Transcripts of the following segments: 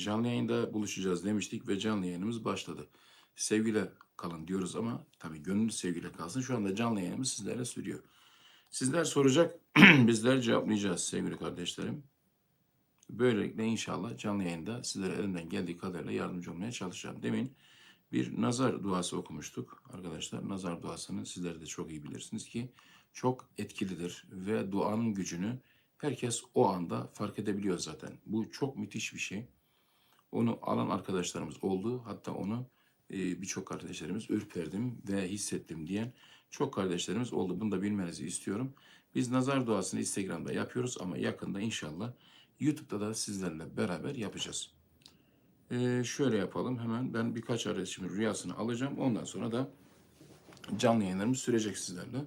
Canlı yayında buluşacağız demiştik ve canlı yayınımız başladı. Sevgiyle kalın diyoruz ama tabii gönül sevgiyle kalsın. Şu anda canlı yayınımız sizlerle sürüyor. Sizler soracak, bizler cevaplayacağız sevgili kardeşlerim. Böylelikle inşallah canlı yayında sizlere elimden geldiği kadarıyla yardımcı olmaya çalışacağım. Demin bir nazar duası okumuştuk arkadaşlar. Nazar duasını sizler de çok iyi bilirsiniz ki çok etkilidir ve duanın gücünü herkes o anda fark edebiliyor zaten. Bu çok müthiş bir şey. Onu alan arkadaşlarımız oldu. Hatta onu e, birçok kardeşlerimiz ürperdim ve hissettim diyen çok kardeşlerimiz oldu. Bunu da bilmenizi istiyorum. Biz nazar duasını Instagram'da yapıyoruz ama yakında inşallah YouTube'da da sizlerle beraber yapacağız. E, şöyle yapalım hemen ben birkaç arkadaşımın rüyasını alacağım. Ondan sonra da canlı yayınlarımız sürecek sizlerle.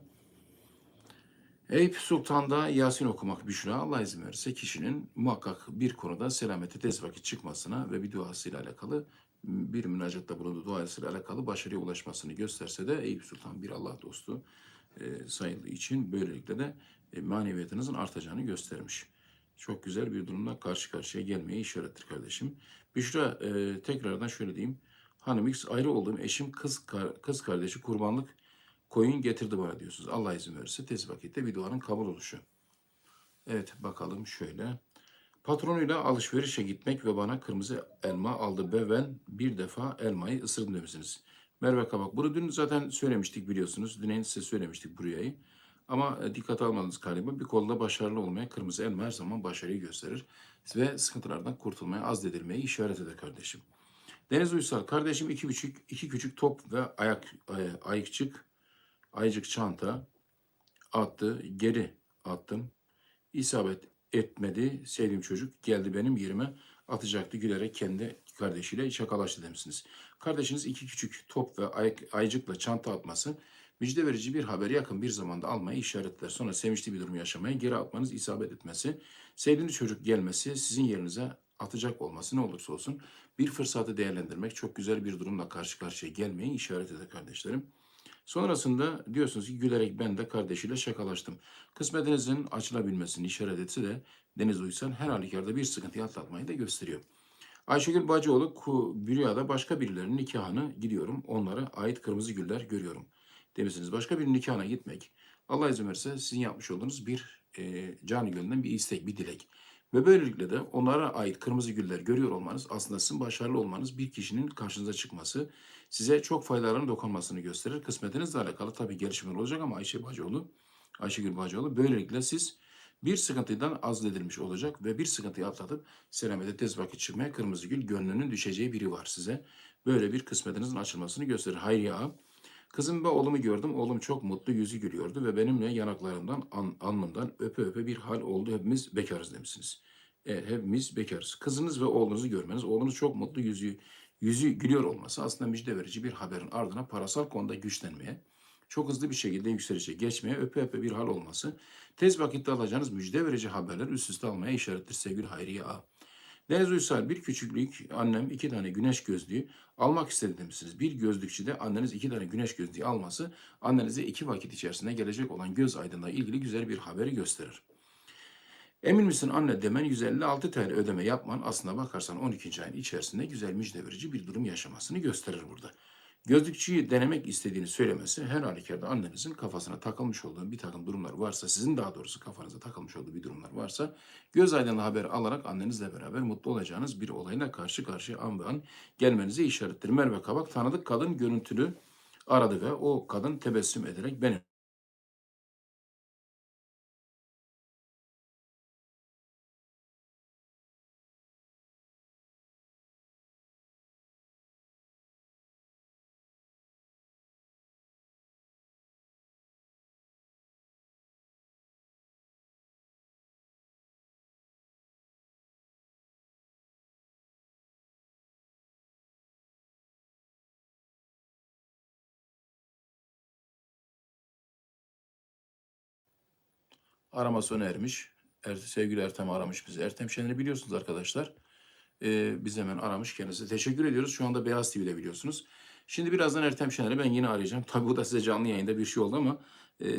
Eyüp Sultan'da Yasin okumak Büşra Allah izin verirse kişinin muhakkak bir konuda selamete tez vakit çıkmasına ve bir duasıyla alakalı bir münacatta bulunduğu duasıyla alakalı başarıya ulaşmasını gösterse de Eyüp Sultan bir Allah dostu e, sayıldığı için böylelikle de e, maneviyatınızın artacağını göstermiş. Çok güzel bir durumla karşı karşıya gelmeye işarettir kardeşim. Büşra e, tekrardan şöyle diyeyim. Hanım X ayrı olduğum eşim kız kar- kız kardeşi kurbanlık koyun getirdi bana diyorsunuz. Allah izin verirse tez vakitte bir duanın kabul oluşu. Evet bakalım şöyle. Patronuyla alışverişe gitmek ve bana kırmızı elma aldı ve ben bir defa elmayı ısırdım demişsiniz. Merve Kabak. Bunu dün zaten söylemiştik biliyorsunuz. Dün size söylemiştik bu rüyayı. Ama e, dikkat almadınız galiba. Bir konuda başarılı olmaya kırmızı elma her zaman başarıyı gösterir. Ve sıkıntılardan kurtulmaya, azledilmeyi işaret eder kardeşim. Deniz Uysal. Kardeşim iki küçük, iki küçük top ve ayak, ay, ayıkçık Ayıcık çanta attı, geri attım. İsabet etmedi. Sevdiğim çocuk geldi benim yerime atacaktı gülerek kendi kardeşiyle şakalaştı demişsiniz. Kardeşiniz iki küçük top ve ay, ayıcıkla çanta atması müjde verici bir haberi yakın bir zamanda almayı işaretler. Sonra sevinçli bir durum yaşamaya geri atmanız isabet etmesi, sevdiğiniz çocuk gelmesi, sizin yerinize atacak olması ne olursa olsun bir fırsatı değerlendirmek çok güzel bir durumla karşı karşıya gelmeyi işaret eder kardeşlerim. Sonrasında diyorsunuz ki gülerek ben de kardeşiyle şakalaştım. Kısmetinizin açılabilmesini işaret etse de Deniz Uysal her halükarda bir sıkıntıyı atlatmayı da gösteriyor. Ayşegül Bacıoğlu Bürya'da başka birilerinin nikahını gidiyorum. Onlara ait kırmızı güller görüyorum. Demişsiniz. Başka bir nikahına gitmek Allah izin verirse sizin yapmış olduğunuz bir e, canı gönülden bir istek, bir dilek. Ve böylelikle de onlara ait kırmızı güller görüyor olmanız aslında sizin başarılı olmanız bir kişinin karşınıza çıkması size çok faydaların dokunmasını gösterir. Kısmetinizle alakalı tabii gelişmeler olacak ama Ayşe Bacıoğlu, Ayşegül Bacıoğlu böylelikle siz bir sıkıntıdan azledilmiş olacak ve bir sıkıntıyı atlatıp selamete tez vakit çıkmaya kırmızı gül gönlünün düşeceği biri var size. Böyle bir kısmetinizin açılmasını gösterir. Hayriye Ağa, Kızım ve oğlumu gördüm. Oğlum çok mutlu yüzü gülüyordu ve benimle yanaklarımdan, an, alnımdan öpe öpe bir hal oldu. Hepimiz bekarız demişsiniz. Evet, hepimiz bekarız. Kızınız ve oğlunuzu görmeniz, oğlunuz çok mutlu yüzü yüzü gülüyor olması aslında müjde verici bir haberin ardına parasal konuda güçlenmeye, çok hızlı bir şekilde yükselişe geçmeye, öpe öpe bir hal olması, tez vakitte alacağınız müjde verici haberler üst üste almaya işarettir sevgili Hayriye Ağa. Deniz Uysal bir küçüklük annem iki tane güneş gözlüğü almak istedi demişsiniz. Bir gözlükçüde anneniz iki tane güneş gözlüğü alması annenize iki vakit içerisinde gelecek olan göz aydınlığı ilgili güzel bir haberi gösterir. Emin misin anne demen 156 TL ödeme yapman aslına bakarsan 12. ayın içerisinde güzel müjde verici bir durum yaşamasını gösterir burada. Gözlükçüyü denemek istediğini söylemesi her halükarda annenizin kafasına takılmış olduğu bir takım durumlar varsa, sizin daha doğrusu kafanıza takılmış olduğu bir durumlar varsa, göz aydınlığı haber alarak annenizle beraber mutlu olacağınız bir olayla karşı karşıya an ve an gelmenize işarettir. Merve Kabak tanıdık kadın görüntülü aradı ve o kadın tebessüm ederek benim arama sona ermiş. Er, sevgili Ertem aramış bizi. Ertem Şener'i biliyorsunuz arkadaşlar. Ee, biz hemen aramış kendisi. Teşekkür ediyoruz. Şu anda Beyaz TV'de biliyorsunuz. Şimdi birazdan Ertem Şener'i ben yine arayacağım. Tabii bu da size canlı yayında bir şey oldu ama e,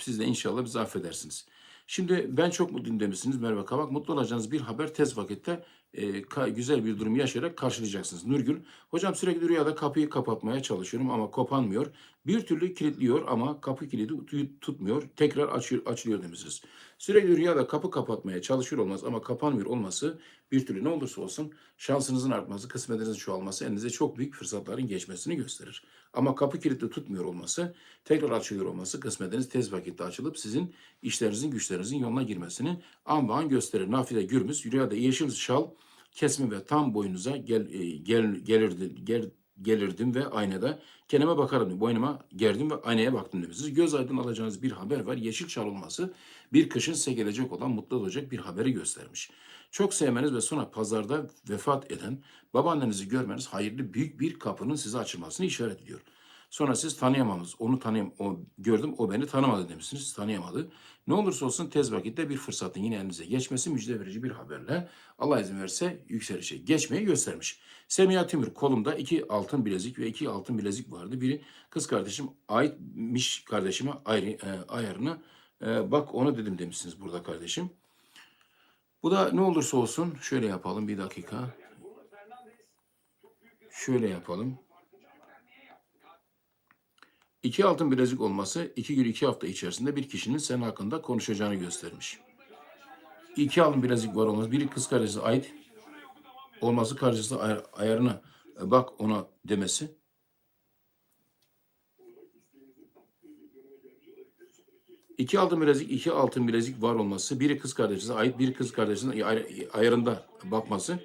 siz de inşallah bizi affedersiniz. Şimdi ben çok mutluyum demişsiniz Merve Kavak. Mutlu olacağınız bir haber tez vakitte e, güzel bir durum yaşayarak karşılayacaksınız. Nurgül, hocam sürekli rüyada kapıyı kapatmaya çalışıyorum ama kapanmıyor. Bir türlü kilitliyor ama kapı kilidi tut- tutmuyor. Tekrar açıyor, açılıyor demişsiniz. Sürekli rüyada kapı kapatmaya çalışıyor olmaz ama kapanmıyor olması bir türlü ne olursa olsun şansınızın artması, kısmetinizin çoğalması elinize çok büyük fırsatların geçmesini gösterir. Ama kapı kilitli tutmuyor olması, tekrar açılıyor olması kısmetiniz tez vakitte açılıp sizin işlerinizin, güçlerinizin yoluna girmesini an ve an gösterir. Nafile Gürbüz, rüyada yeşil şal kesme ve tam boynunuza gel, e, gel, gelirdi, gel, gelirdim ve aynada kendime bakarım. Boynuma gerdim ve aynaya baktım demişsiniz. Göz aydın alacağınız bir haber var. Yeşil olması bir kışın size gelecek olan mutlu olacak bir haberi göstermiş. Çok sevmeniz ve sonra pazarda vefat eden babaannenizi görmeniz hayırlı büyük bir kapının size açılmasını işaret ediyor. Sonra siz tanıyamamız, onu tanıyam, o gördüm, o beni tanımadı demişsiniz, tanıyamadı. Ne olursa olsun tez vakitte bir fırsatın yine elinize geçmesi müjde verici bir haberle Allah izin verirse yükselişe geçmeyi göstermiş. Semiha Timur kolumda iki altın bilezik ve iki altın bilezik vardı. Biri kız kardeşim aitmiş kardeşime ayrı, e, ayarını e, bak onu dedim demişsiniz burada kardeşim. Bu da ne olursa olsun şöyle yapalım bir dakika. Şöyle yapalım. İki altın bilezik olması iki gün iki hafta içerisinde bir kişinin senin hakkında konuşacağını göstermiş. İki altın bilezik var olması biri kız kardeşine ait olması karşısında ayar, ayarına e, bak ona demesi. İki altın bilezik, iki altın bilezik var olması, biri kız kardeşine ait, biri kız kardeşinin ay- ayarında bakması.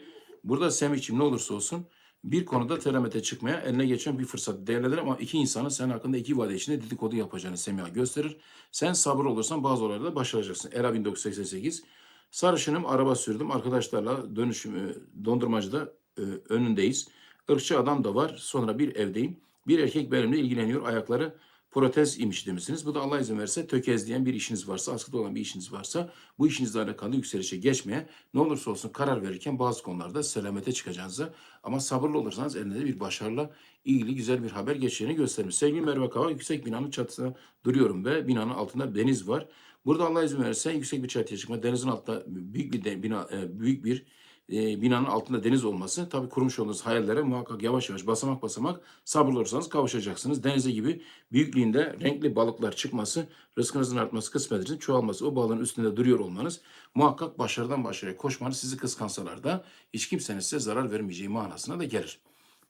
Burada Semih'ciğim ne olursa olsun bir konuda telemete çıkmaya eline geçen bir fırsat değerlendir ama iki insanın sen hakkında iki vade içinde dedikodu yapacağını Semiha gösterir. Sen sabır olursan bazı olaylarda başaracaksın. Era 1988. Sarışınım araba sürdüm. Arkadaşlarla dönüşüm e, dondurmacıda e, önündeyiz. Irkçı adam da var. Sonra bir evdeyim. Bir erkek benimle ilgileniyor. Ayakları protez imiş demişsiniz. Bu da Allah izin verirse tökezleyen bir işiniz varsa, askıda olan bir işiniz varsa bu işinizle alakalı yükselişe geçmeye ne olursa olsun karar verirken bazı konularda selamete çıkacağınıza ama sabırlı olursanız elinde bir başarıyla ilgili güzel bir haber geçeceğini göstermiş. Sevgili Merve Kava yüksek binanın çatısına duruyorum ve binanın altında deniz var. Burada Allah izin verirse yüksek bir çatıya çıkma, denizin altında büyük bir de, bina, e, büyük bir e, binanın altında deniz olması tabii kurmuş olduğunuz hayallere muhakkak yavaş yavaş basamak basamak sabırlı olursanız kavuşacaksınız. Denize gibi büyüklüğünde renkli balıklar çıkması, rızkınızın artması, kısmetinizin çoğalması, o balığın üstünde duruyor olmanız muhakkak başarıdan başarıya koşmanız sizi kıskansalar da hiç kimsenin size zarar vermeyeceği manasına da gelir.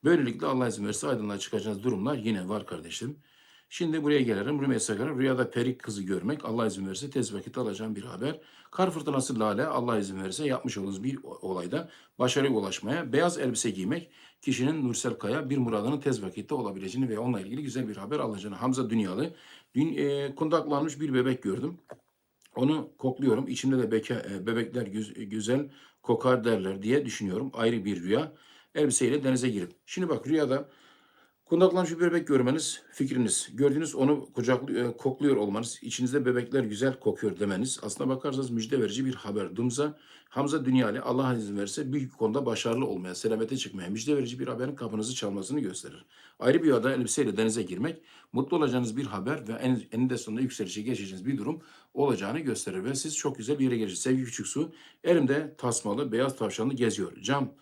Böylelikle Allah izin verirse aydınlığa çıkacağınız durumlar yine var kardeşlerim. Şimdi buraya gelelim. Rümeysa göre rüyada perik kızı görmek Allah izin verirse tez vakit alacağım bir haber. Kar fırtınası lale Allah izin verirse yapmış olduğunuz bir olayda başarıya ulaşmaya beyaz elbise giymek kişinin Nursel Kaya bir muradının tez vakitte olabileceğini ve onunla ilgili güzel bir haber alacağını. Hamza Dünyalı dün e, kundaklanmış bir bebek gördüm. Onu kokluyorum. İçimde de beke, e, bebekler güz- güzel kokar derler diye düşünüyorum. Ayrı bir rüya. Elbiseyle denize girip. Şimdi bak rüyada Kundaklanmış bir bebek görmeniz fikriniz. Gördüğünüz onu kucaklıyor, e, kokluyor olmanız, içinizde bebekler güzel kokuyor demeniz. Aslına bakarsanız müjde verici bir haber. Dumza, Hamza Dünyali Allah izin verirse büyük konuda başarılı olmaya, selamete çıkmaya, müjde verici bir haberin kapınızı çalmasını gösterir. Ayrı bir yada elbiseyle denize girmek, mutlu olacağınız bir haber ve en, eninde sonunda yükselişe geçeceğiniz bir durum olacağını gösterir. Ve siz çok güzel bir yere geleceksiniz. Sevgi Küçük Su, elimde tasmalı, beyaz tavşanlı geziyor. Cam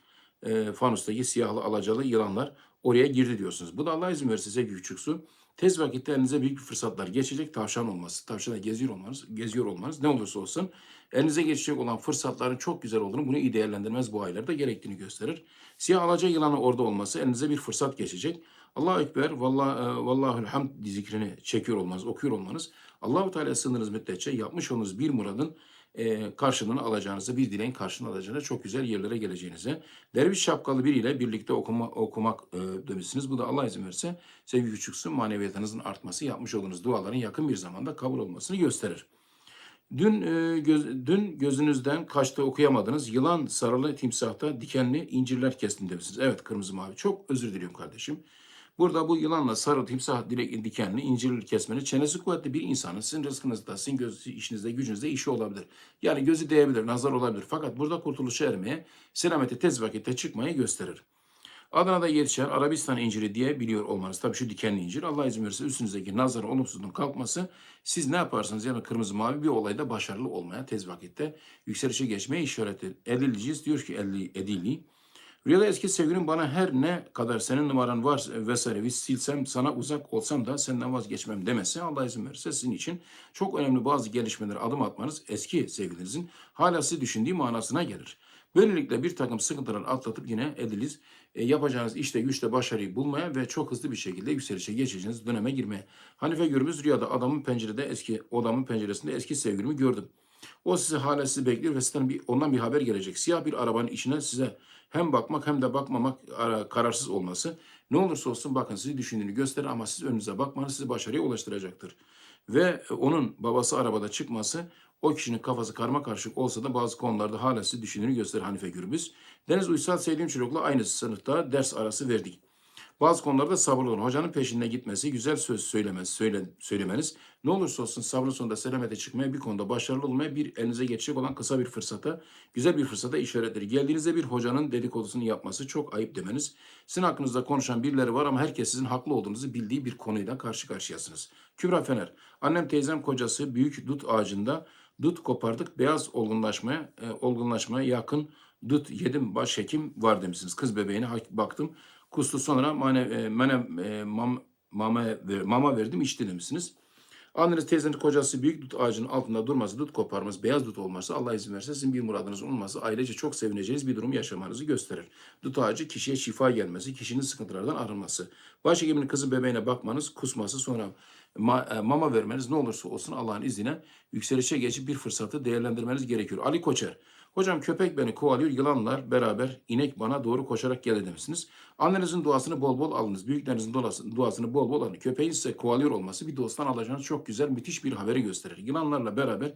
e, fanustaki siyahlı alacalı yılanlar oraya girdi diyorsunuz. Bu da Allah izin verirse sevgili küçük su. Tez vakitte elinize büyük bir fırsatlar geçecek. Tavşan olması, tavşana geziyor olmanız, geziyor olmanız ne olursa olsun elinize geçecek olan fırsatların çok güzel olduğunu, bunu iyi değerlendirmez bu aylarda gerektiğini gösterir. Siyah alaca yılanı orada olması elinize bir fırsat geçecek. Allahu Ekber, vallahi, e, vallahül hamd zikrini çekiyor olmanız, okuyor olmanız, Allahu Teala sığındığınız müddetçe yapmış olduğunuz bir muradın e, karşılığını alacağınıza, bir dileğin karşılığını alacağınıza çok güzel yerlere geleceğinize, derviş şapkalı biriyle birlikte okuma, okumak e, demişsiniz. Bu da Allah izin verirse sevgi küçüksün, maneviyatınızın artması, yapmış olduğunuz duaların yakın bir zamanda kabul olmasını gösterir. Dün, e, göz, dün gözünüzden kaçtı okuyamadınız. Yılan sarılı timsahta dikenli incirler kestim demişsiniz. Evet kırmızı mavi. Çok özür diliyorum kardeşim. Burada bu yılanla sarı timsah direk dikenli incirli kesmeni çenesi kuvvetli bir insanın sizin rızkınızda, sizin göz, işinizde, gücünüzde işi olabilir. Yani gözü değebilir, nazar olabilir. Fakat burada kurtuluşa ermeye, selamete tez vakitte çıkmayı gösterir. Adana'da yetişen Arabistan inciri diye biliyor olmanız. Tabii şu dikenli incir. Allah izin verirse üstünüzdeki nazarın olumsuzluğun kalkması siz ne yaparsanız yani kırmızı mavi bir olayda başarılı olmaya tez vakitte yükselişe geçmeye işaret edileceğiz. Diyor ki Edili. Rüyada eski sevgilin bana her ne kadar senin numaran var vesaire biz silsem sana uzak olsam da senden vazgeçmem demesi Allah izin verirse sizin için çok önemli bazı gelişmelere adım atmanız eski sevgilinizin hala sizi düşündüğü manasına gelir. Böylelikle bir takım sıkıntılar atlatıp yine ediliz e, yapacağınız işte güçte başarıyı bulmaya ve çok hızlı bir şekilde yükselişe geçeceğiniz döneme girmeye. Hanife Gürbüz rüyada adamın pencerede eski odamın penceresinde eski sevgilimi gördüm. O sizi hala sizi bekliyor ve sizden bir, ondan bir haber gelecek. Siyah bir arabanın içine size hem bakmak hem de bakmamak ara- kararsız olması. Ne olursa olsun bakın sizi düşündüğünü gösterir ama siz önünüze bakmanız sizi başarıya ulaştıracaktır. Ve e, onun babası arabada çıkması o kişinin kafası karma karışık olsa da bazı konularda hala sizi düşündüğünü gösterir Hanife Gürbüz. Deniz Uysal sevdiğim çocukla aynı sınıfta ders arası verdik. Bazı konularda sabırlı olun. Hocanın peşinden gitmesi, güzel söz söylemesi, söyle, söylemeniz. Ne olursa olsun sabrın sonunda selamete çıkmaya, bir konuda başarılı olmaya, bir elinize geçecek olan kısa bir fırsata, güzel bir fırsata işaretleri. Geldiğinizde bir hocanın dedikodusunu yapması çok ayıp demeniz. Sizin hakkınızda konuşan birileri var ama herkes sizin haklı olduğunuzu bildiği bir konuyla karşı karşıyasınız. Kübra Fener, annem teyzem kocası büyük dut ağacında dut kopardık, beyaz olgunlaşmaya, e, olgunlaşmaya yakın dut yedim başhekim var demişsiniz. Kız bebeğine baktım. Kustu sonra mane, e, mene, e, mam, mama, ver- mama verdim içti demişsiniz. Anneniz teyzenin kocası büyük dut ağacının altında durması, dut koparması, beyaz dut olması, Allah izin verirse sizin bir muradınız olması, ailece çok sevineceğiniz bir durum yaşamanızı gösterir. Dut ağacı kişiye şifa gelmesi, kişinin sıkıntılardan arınması. Başhekimin kızın bebeğine bakmanız, kusması, sonra ma- e, mama vermeniz ne olursa olsun Allah'ın izniyle yükselişe geçip bir fırsatı değerlendirmeniz gerekiyor. Ali Koçer, Hocam köpek beni kovalıyor, yılanlar beraber inek bana doğru koşarak geldi demişsiniz. Annenizin duasını bol bol alınız. Büyüklerinizin duası- duasını bol bol alın. Köpeğin size kovalıyor olması bir dosttan alacağınız çok güzel, müthiş bir haberi gösterir. Yılanlarla beraber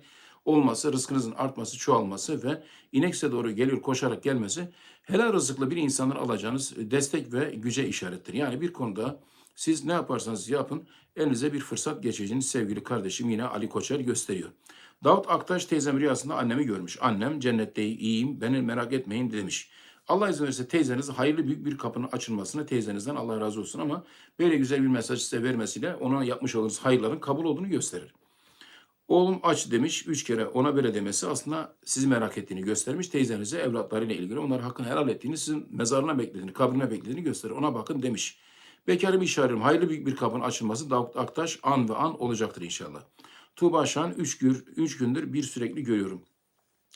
olması, rızkınızın artması, çoğalması ve inek size doğru geliyor koşarak gelmesi helal rızıklı bir insanın alacağınız destek ve güce işarettir. Yani bir konuda siz ne yaparsanız yapın elinize bir fırsat geçeceğiniz sevgili kardeşim yine Ali Koçer gösteriyor. Davut Aktaş teyzem rüyasında annemi görmüş. Annem cennette iyiyim beni merak etmeyin demiş. Allah izin verirse teyzeniz hayırlı büyük bir kapının açılmasını teyzenizden Allah razı olsun ama böyle güzel bir mesaj size vermesiyle ona yapmış olduğunuz hayırların kabul olduğunu gösterir. Oğlum aç demiş. Üç kere ona böyle demesi aslında sizi merak ettiğini göstermiş. Teyzenize evlatlarıyla ilgili onlar hakkını helal ettiğini, sizin mezarına beklediğini, kabrine beklediğini gösterir. Ona bakın demiş. Bekarım işaretim. Hayırlı büyük bir kapının açılması Davut Aktaş an ve an olacaktır inşallah. Tuğba Şahan üç, gün, üç gündür bir sürekli görüyorum.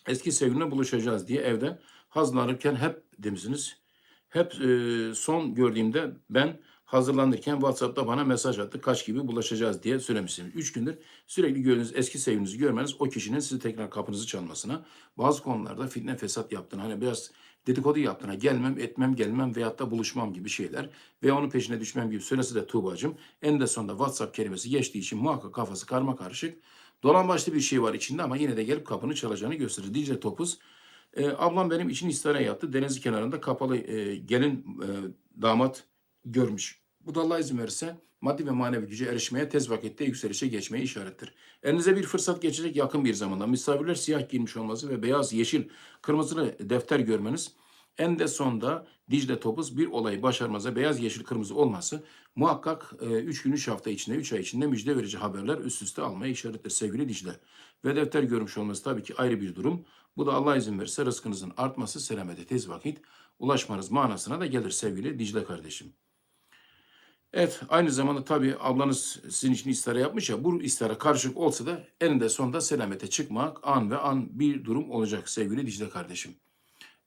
Eski sevgilimle buluşacağız diye evde hazırlanırken hep demişsiniz. Hep e, son gördüğümde ben hazırlanırken WhatsApp'ta bana mesaj attı. Kaç gibi bulaşacağız diye söylemişsiniz. Üç gündür sürekli gördüğünüz eski sevgilinizi görmeniz o kişinin sizi tekrar kapınızı çalmasına, bazı konularda fitne fesat yaptığına, hani biraz dedikodu yaptığına, gelmem, etmem, gelmem veyahut da buluşmam gibi şeyler ve onun peşine düşmem gibi söylese de Tuğba'cığım en de sonunda WhatsApp kelimesi geçtiği için muhakkak kafası karma karışık. Dolan başlı bir şey var içinde ama yine de gelip kapını çalacağını gösterir. Dicle Topuz e, ablam benim için istihara yattı. Deniz kenarında kapalı e, gelin e, damat görmüş. Bu da Allah izin verirse maddi ve manevi güce erişmeye tez vakitte yükselişe geçmeye işarettir. Elinize bir fırsat geçecek yakın bir zamanda. Misafirler siyah giymiş olması ve beyaz, yeşil, kırmızılı defter görmeniz en de sonda Dicle Topuz bir olayı başarmanıza beyaz, yeşil, kırmızı olması muhakkak 3 gün 3 hafta içinde 3 ay içinde müjde verici haberler üst üste almaya işarettir sevgili Dicle. Ve defter görmüş olması tabii ki ayrı bir durum. Bu da Allah izin verirse rızkınızın artması selamete tez vakit ulaşmanız manasına da gelir sevgili Dicle kardeşim. Evet aynı zamanda tabii ablanız sizin için istihara yapmış ya bu istihara karışık olsa da eninde sonunda selamete çıkmak an ve an bir durum olacak sevgili Dicle kardeşim.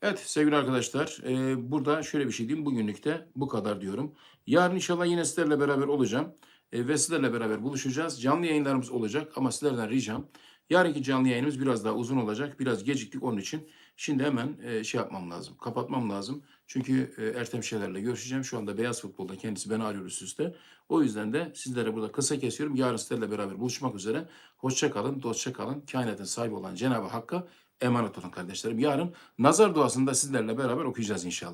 Evet sevgili arkadaşlar e, burada şöyle bir şey diyeyim bugünlükte bu kadar diyorum. Yarın inşallah yine sizlerle beraber olacağım e, ve sizlerle beraber buluşacağız. Canlı yayınlarımız olacak ama sizlerden ricam yarınki canlı yayınımız biraz daha uzun olacak. Biraz geciktik onun için. Şimdi hemen e, şey yapmam lazım kapatmam lazım. Çünkü e, Ertem Şener'le görüşeceğim. Şu anda Beyaz Futbol'da kendisi beni arıyor üst üste. O yüzden de sizlere burada kısa kesiyorum. Yarın sizlerle beraber buluşmak üzere. Hoşça kalın, dostça kalın. Kainatın sahibi olan Cenab-ı Hakk'a emanet olun kardeşlerim. Yarın nazar duasını da sizlerle beraber okuyacağız inşallah.